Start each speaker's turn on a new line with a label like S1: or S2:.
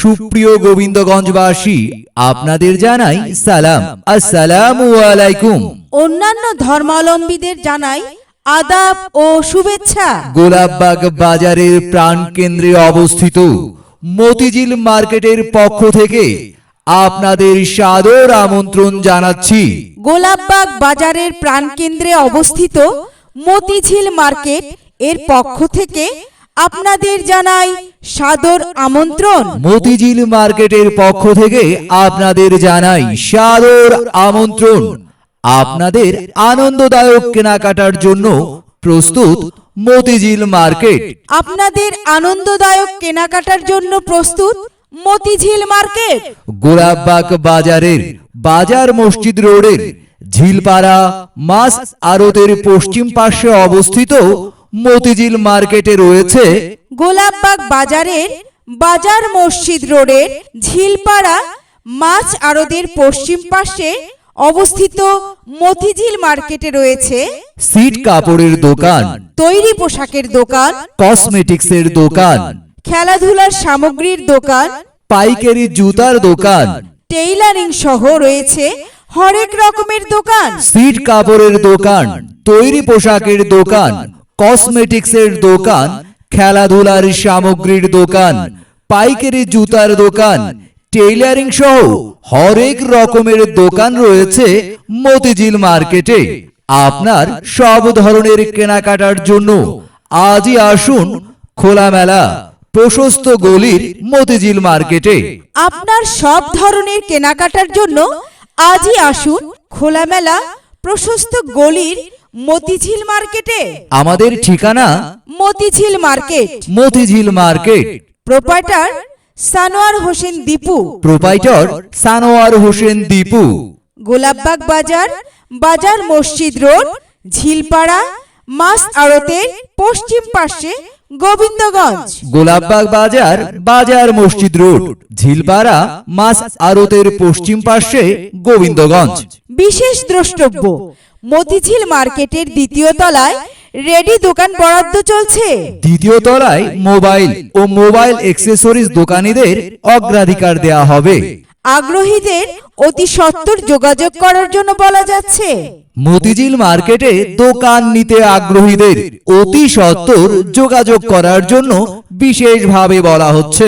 S1: সুপ্রিয় গোবিন্দগঞ্জবাসী আপনাদের জানাই সালাম। আসসালামু আলাইকুম।
S2: অন্যান্য ধর্মাবলম্বীদের জানাই আদাব ও শুভেচ্ছা।
S1: গোলাপবাগ বাজারের প্রাণকেন্দ্রে অবস্থিত মতিঝিল মার্কেটের পক্ষ থেকে আপনাদের সাদর আমন্ত্রণ জানাচ্ছি।
S2: গোলাপবাগ বাজারের প্রাণকেন্দ্রে অবস্থিত মতিঝিল মার্কেট এর পক্ষ থেকে আপনাদের জানাই সাদর আমন্ত্রণ।
S1: মতিঝিল মার্কেটের পক্ষ থেকে আপনাদের জানাই সাদর আমন্ত্রণ। আপনাদের আনন্দদায়ক কেনাকাটার জন্য প্রস্তুত মতিঝিল মার্কেট।
S2: আপনাদের আনন্দদায়ক কেনাকাটার জন্য প্রস্তুত মতিঝিল মার্কেট।
S1: গোলাপবাগ বাজারের বাজার মসজিদ রোডের ঝিলপাড়া মাছ আড়তের পশ্চিম পাশে অবস্থিত মতিঝিল মার্কেটে রয়েছে
S2: গোলাপবাগ বাজারের বাজার মসজিদ রোডের ঝিলপাড়া মাছ আড়দের পশ্চিম পাশে অবস্থিত মতিঝিল মার্কেটে রয়েছে
S1: সিট কাপড়ের দোকান
S2: তৈরি পোশাকের দোকান
S1: কসমেটিক্সের দোকান
S2: খেলাধুলার সামগ্রীর দোকান
S1: পাইকারি জুতার দোকান
S2: টেইলারিং সহ রয়েছে হরেক রকমের দোকান।
S1: সিট কাপড়ের দোকান তৈরি পোশাকের দোকান কসমেটিক্সের দোকান, খেলাধুলার সামগ্রীর দোকান, পাইকারি জুতার দোকান টেইলারিং সহ হরেক রকমের দোকান রয়েছে মতিঝিল মার্কেটে। আপনার সব ধরনের কেনাকাটার জন্য আজই আসুন খোলামেলা, প্রশস্ত গলির মতিঝিল মার্কেটে।
S2: আপনার সব ধরনের কেনাকাটার জন্য আজই আসুন খোলামেলা, প্রশস্ত গলির মতিঝিল মার্কেটে?
S1: আমাদের ঠিকানা?
S2: Motijheel market.
S1: Motijheel market.
S2: Proprietor Sanowar Hossain Dipu.
S1: Proprietor Sanowar Hossain Dipu.
S2: Golapbag বাজার বাজার মসজিদ রোড ঝিলপাড়া মাছ আড়তের পশ্চিম পাশে গোবিন্দগঞ্জ।
S1: গোলাপবাগ বাজার বাজার মসজিদ রোড ঝিলপাড়া মাছ আড়তের পশ্চিম পাশে গোবিন্দগঞ্জ।
S2: বিশেষ দ্রষ্টব্য মতিঝিল মার্কেটের দ্বিতীয় তলায় রেডি দোকান বরাদ্দ চলছে।
S1: দ্বিতীয় তলায় মোবাইল ও মোবাইল অ্যাক্সেসরিজ দোকানীদের অগ্রাধিকার দেয়া হবে।
S2: আগ্রহীদের অতি সত্বর যোগাযোগ করার জন্য বলা যাচ্ছে।
S1: মতিঝিল মার্কেটে দোকান নিতে আগ্রহীদের অতি সত্বর যোগাযোগ করার জন্য বিশেষভাবে বলা হচ্ছে।